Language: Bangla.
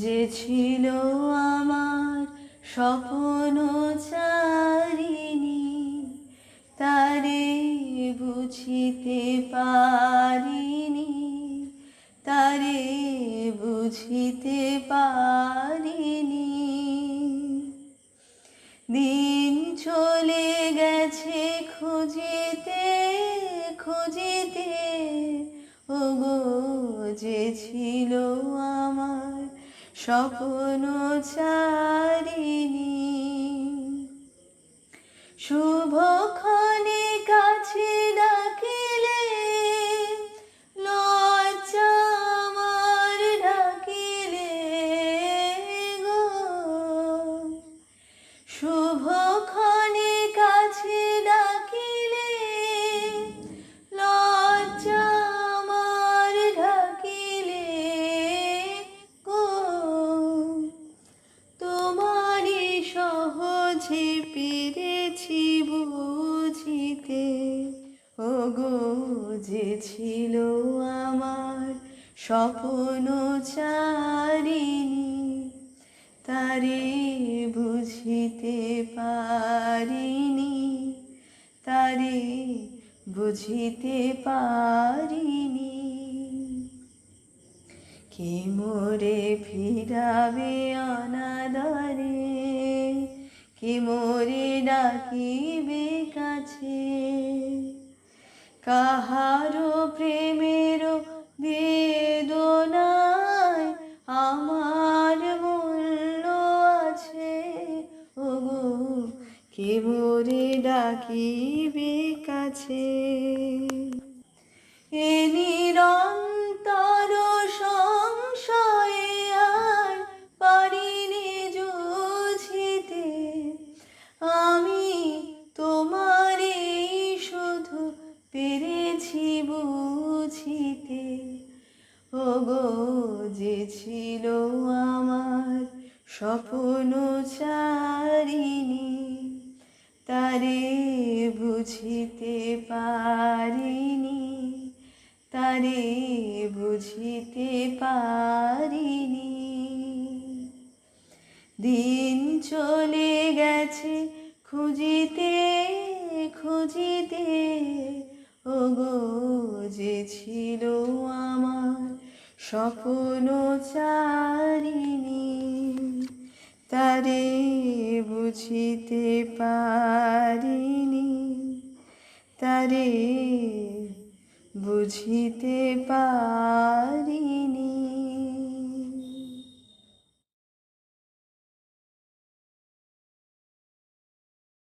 যে ছিল আমার স্বপ্ন চারিণী, তারে বুঝিতে পারিনি, তারে বুঝিতে পারিনি। দিন চলে গেছে খুঁজিতে খুঁজিতে, ওগো যে ছিল আমার স্বপ্ন চারিণী শুভক্ষণে সহজে পেরেছি বুঝিতে। ও গো যে ছিল আমার স্বপ্ন চারিণী, তারে বুঝিতে পারিনি, তারে বুঝিতে পারিনি। কে মোরে ফিরাবে অনাদরে? কে মোরে ডাকিবে কাছে? কাহারো প্রেমেরও বেদনায় আমার মূল্য আছে? ওগো, কে মোরে ডাকিবে কাছে? এ যে ছিল আমার স্বপ্ন চারিণী তারে বুঝিতে পারিনি, তারে বুঝিতে পারিনি। দিন চলে গেছে খুঁজিতে খুঁজিতে স্বপ্ন চারিণী তারে বুঝিতে পারিনি তারে বুঝিতে পারিনি